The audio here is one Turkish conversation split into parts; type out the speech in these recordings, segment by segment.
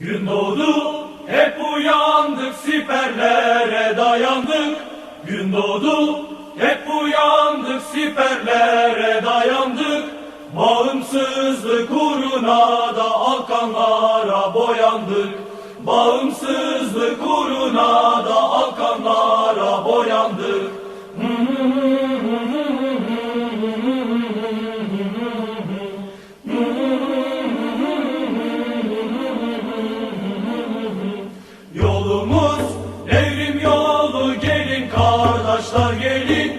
Gün doğdu, hep uyandık, siperlere dayandık. Gün doğdu, hep uyandık, siperlere dayandık. Bağımsızlık uğruna da alkanlara boyandık. Bağımsızlık uğruna da alkanlara boyandık. Gelin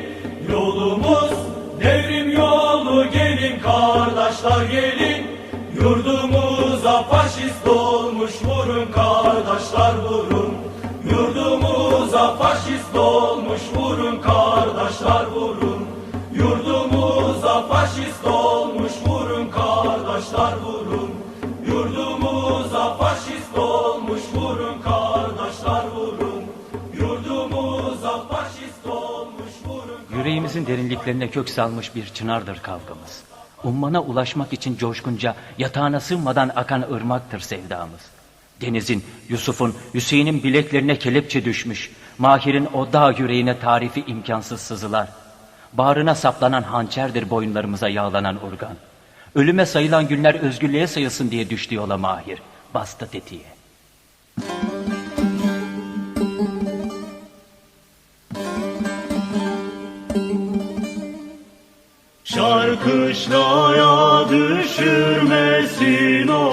Yolumuz devrim yolu gelin. Kardeşler gelin Yurdumuza faşist olmuş vurun. Kardeşler vurun Yurdumuza faşist olmuş vurun. Kardeşler vurun Yüreğimizin derinliklerine kök salmış bir çınardır kavgamız. Ummana ulaşmak için coşkunca yatağına sığmadan akan ırmaktır sevdamız. Deniz'in, Yusuf'un, Hüseyin'in bileklerine kelepçe düşmüş. Mahir'in o dağ yüreğine tarifi imkansız sızılar. Bağrına saplanan hançerdir boyunlarımıza yağlanan urgan. Ölüme sayılan günler özgürlüğe sayılsın diye düştü yola Mahir. Bastı tetiğe. Şarkışlaya düşürmesin oy.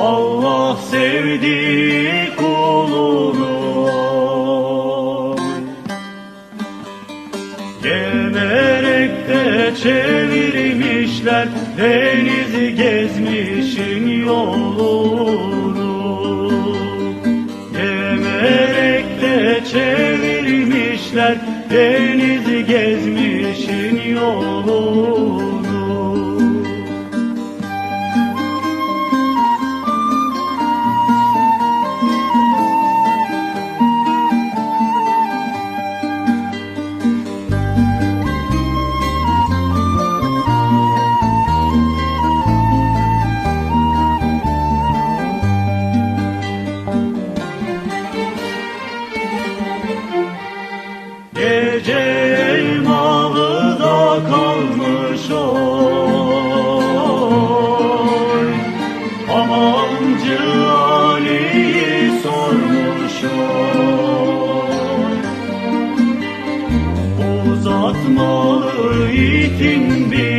Allah sevdiği kulunu Gemerek de çevirmişler Denizi gezmişin yolunu. Gemerek de çevirmişler Denizi gezmişin yolunu atma itin bir